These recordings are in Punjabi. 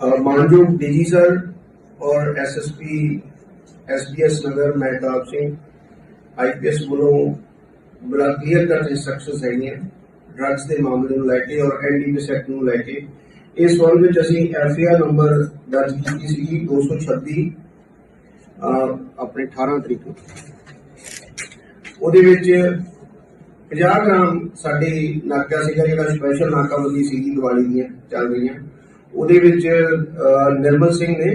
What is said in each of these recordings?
ਅ, ਮਾਨਯੋਗ ਡੀਜੀ ਸਰ ਔਰ SSP SPS Nagar Mehtab Singh IPS ਵੱਲੋਂ ਬੜਾ ਕਲੀਅਰ ਕੱਟ ਇੰਸਟਰਕਸ਼ਨਸ ਹੈਗੀਆਂ ਡਰੱਗਸ ਦੇ ਮਾਮਲੇ ਨੂੰ ਲੈ ਕੇ ਔਰ ਐਨਡੀਪੀਐਸ ਐਕਟ ਨੂੰ ਲੈ ਕੇ ਇਸ ਸੰਬੰਧ ਵਿੱਚ ਅਸੀਂ ਐਫਆਈਆਰ ਨੰਬਰ ਦਰਜ ਕੀਤੀ ਸੀਗੀ 226 ਅ, ਆਪਣੇ 18 ਤਰੀਕ ਨੂੰ ਉਹਦੇ ਵਿੱਚ 50 ਗ੍ਰਾਮ ਸਾਡੇ ਨਾਕਾ ਸੀਗਾ ਜਿਹੜਾ ਸਪੈਸ਼ਲ ਨਾਕਾਬੰਦੀ ਸੀਗੀ ਦੀਵਾਲੀ ਦੀਆਂ ਚੱਲ ਰਹੀਆਂ ਉਹਦੇ ਵਿੱਚ ਨਿਰਮਲ ਸਿੰਘ ਨੇ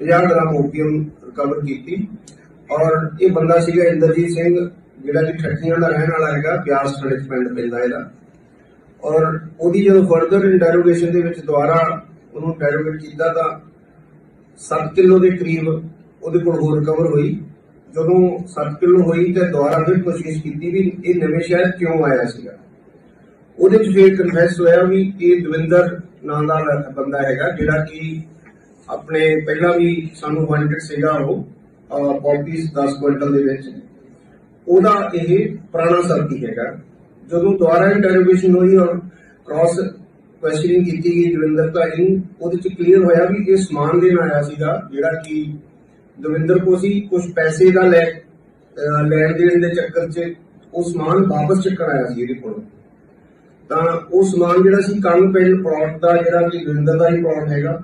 50 ਗ੍ਰਾਮ ਓਪੀਅਮ ਰਿਕਵਰ ਕੀਤੀ ਔਰ ਇਹ ਬੰਦਾ ਸੀਗਾ ਇੰਦਰਜੀਤ ਸਿੰਘ, ਜਿਹੜਾ ਕਿ ਠੱਠੀਆਂ ਦਾ ਰਹਿਣ ਵਾਲਾ ਹੈਗਾ, ਬਿਆਸ ਥਾਣੇ 'ਚ ਪਿੰਡ ਪੈਂਦਾ ਇਹਦਾ। ਔਰ ਉਹਦੀ ਜਦੋਂ ਫਰਦਰ ਇੰਟਰੋਗੇਸ਼ਨ ਦੇ ਵਿੱਚ ਦੁਬਾਰਾ ਉਹਨੂੰ ਇੰਟਰੋਗੇਟ ਕੀਤਾ ਤਾਂ 7 ਕਿਲੋ ਦੇ ਕਰੀਬ ਉਹਦੇ ਕੋਲ ਹੋਰ ਰਿਕਵਰ ਹੋਈ। ਜਦੋਂ 7 ਕਿਲੋ ਹੋਈ ਤੇ ਦੁਬਾਰਾ ਫਿਰ ਕੋਸ਼ਿਸ਼ ਕੀਤੀ ਵੀ ਇਹ ਨਵੇਂ ਸ਼ਹਿਰ ਕਿਉਂ ਆਇਆ ਸੀਗਾ। ਉਹਦੇ ਚ ਫਿਰ ਕਨਫੈਸ ਹੋਇਆ ਵੀ ਇਹ ਦਵਿੰਦਰ ਨਾਂ ਦਾ ਬੰਦਾ ਹੈਗਾ, ਜਿਹੜਾ ਕਿ ਆਪਣੇ ਪਹਿਲਾਂ ਵੀ ਸਾਨੂੰ ਵਾਂਟਡ ਸੀਗਾ ਉਹ ਪੌਪੀਸ 10 ਕੁਇੰਟਲ ਦੇ ਵਿੱਚ। ਉਹਦਾ ਇਹ ਪੁਰਾਣਾ ਸਾਥੀ ਹੈਗਾ। ਜਦੋਂ ਦੁਬਾਰਾ ਇੰਟਰੋਗੇਸ਼ਨ ਹੋਈ ਔਰ ਕ੍ਰਾਸ ਕੁਐਸਚਨਿੰਗ ਕੀਤੀ ਗਈ ਦਵਿੰਦਰ ਭਾਈ ਨੂੰ, ਉਹਦੇ ਚ ਕਲੀਅਰ ਹੋਇਆ ਵੀ ਇਹ ਸਮਾਨ ਦੇਣ ਆਇਆ ਸੀਗਾ, ਜਿਹੜਾ ਕਿ ਦਵਿੰਦਰ ਕੋ ਸੀ ਕੁਝ ਪੈਸੇ ਦਾ ਲੈ ਲੈਣ ਦੇਣ ਦੇ ਚੱਕਰ 'ਚ ਉਹ ਸਮਾਨ ਵਾਪਸ ਚੱਕਰ ਆਇਆ ਸੀ ਇਹਦੇ ਕੋਲੋਂ। ਤਾਂ ਉਹ ਸਮਾਨ ਜਿਹੜਾ ਸੀ ਕੰਨ ਪਿੰਡ ਪਲਾਟ ਦਾ ਜਿਹੜਾ ਕਿ ਦਵਿੰਦਰ ਦਾ ਹੀ ਪਲਾਟ ਹੈਗਾ,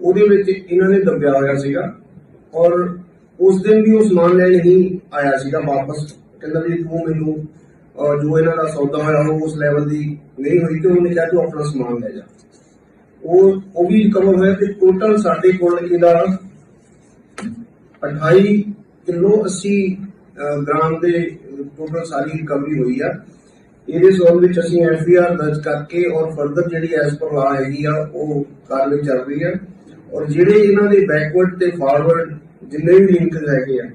ਉਹਦੇ ਵਿੱਚ ਇਹਨਾਂ ਨੇ ਦੱਬਿਆ ਹੋਇਆ ਸੀਗਾ। ਔਰ ਉਸ ਦਿਨ ਵੀ ਉਹ ਸਮਾਨ ਲੈਣ ਹੀ ਆਇਆ ਸੀਗਾ ਵਾਪਸ। ਕਹਿੰਦਾ ਵੀ ਤੂੰ ਮੈਨੂੰ ਜੋ ਇਹਨਾਂ ਦਾ ਸੌਦਾ ਹੋਇਆ ਉਹ ਉਸ ਲੈਵਲ ਦੀ ਨਹੀਂ ਹੋਈ ਤੇ ਉਹਨੇ ਕਿਹਾ ਤੂੰ ਆਪਣਾ ਸਮਾਨ ਲੈ ਜਾ। ਉਹ ਉਹ ਵੀ ਰਿਕਵਰ ਹੋਇਆ ਤੇ ਟੋਟਲ ਸਾਡੇ ਕੋਲ ਇਹਦਾ 28 ਕਿਲੋ 80 ਗ੍ਰਾਮ ਦੇ ਟੋਟਲ ਸਾਰੀ ਰਿਕਵਰੀ ਹੋਈ ਆ। ਇਹਦੇ ਸਬੰਧ ਵਿੱਚ ਅਸੀਂ ਐਫਆਰ ਦਰਜ ਕਰਕੇ ਔਰ ਫਰਦਰ ਜਿਹੜੀ ਐਸ ਪਰ ਲਾ ਹੈਗੀ ਆ, ਉਹ ਕਾਰਵਾਈ ਚੱਲ ਰਹੀ ਹੈ ਔਰ ਜਿਹੜੇ ਇਹਨਾਂ ਦੇ ਬੈਕਵਰਡ ਤੇ ਫਾਰਵਰਡ ਜਿੰਨੇ ਵੀ ਲਿੰਕ ਹੈਗੇ ਆ,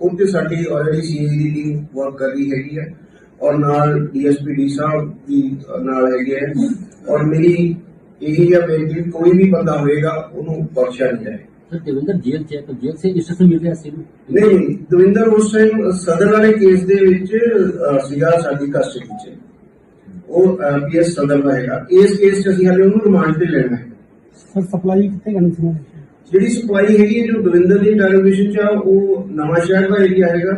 ਉਹ ਤੇ ਸਾਡੀ ਆਲਰੇਡੀ ਸੀਆਈ ਦੀ ਟੀਮ ਵਰਕ ਕਰ ਰਹੀ ਹੈਗੀ ਆ। ਔਰ ਨਾਲ ਡੀਐਸਪੀ ਡੀ ਸਾਹਿਬ ਵੀ ਨਾਲ ਹੈਗੇ ਆ। ਔਰ ਮੇਰੀ ਇਹੀ ਆ ਬੇਨਤੀ, ਕੋਈ ਵੀ ਬੰਦਾ ਹੋਏਗਾ, ਉਹਨੂੰ ਬਖਸ਼ਿਆ ਨਹੀਂ ਜਾਏ ਦਵਿੰਦਰ ਜੇਲ੍ਹ ਚ ਹੈ ਪਰ ਜੇਲ੍ਹ ਸੇ ਇਸੇ ਮਿਲ ਰਿਹਾ ਸੀ ਨਹੀਂ ਦਵਿੰਦਰ ਉਸ ਟਾਈਮ ਸਦਰ ਵਾਲੇ ਕੇਸ ਦੇ ਵਿੱਚ ਸੀਗਾ ਸਾਡੀ ਕਸਟਡੀ ਚ। ਉਹ ਪੀਐਸ ਸਦਰ ਦਾ ਹੈਗਾ। ਇਸ ਕੇਸ ਚ ਅਸੀਂ ਹਾਲੇ ਉਹਨੂੰ ਰਿਮਾਂਡ ਤੇ ਲੈਣਾ ਹੈ। ਸਰ ਸਪਲਾਈ ਕਿੱਥੇ ਕਰਨੀ ਸੀ ਜਿਹੜੀ ਸਪਲਾਈ ਹੈਗੀ ਜੋ ਦਵਿੰਦਰ ਦੀ ਇੰਟਰੋਗੇਸ਼ਨ ਚ ਆ ਉਹ ਨਵਾਂ ਸ਼ਹਿਰ ਦਾ ਏਰੀਆ ਹੈਗਾ।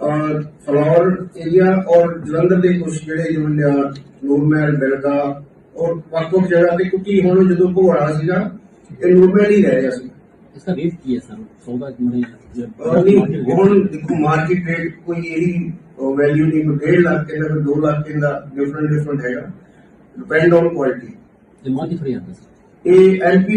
ਔਰ ਫਲੋਰ ਏਰੀਆ ਔਰ ਜਲੰਧਰ ਦੇ ਕੁਝ ਜਿਹੜੇ ਜਿਵੇਂ ਨੂਰਮਹਿਲ ਬਿਲਗਾ ਔਰ ਵੱਖ-ਵੱਖ ਜਗ੍ਹਾ ਤੇ ਕਿਉਂਕਿ ਹੁਣ ਜਦੋਂ ਭੋੜਾ ਸੀਗਾ ਇਹ ਨੂਰਮਹਿਲ ਹੀ ਰਹਿ ਰਿਹਾ ਸੀ। इसका रेट किया सर सौदा गोल्ड देखो मार्केट रेट कोई यही वैल्यू नहीं तो डेढ़ लाख के अंदर दो लाख के अंदर डिफरेंट डिफरेंट है। डिपेंड ऑन क्वालिटी ये मार्केट फ्री आता है ये एलपी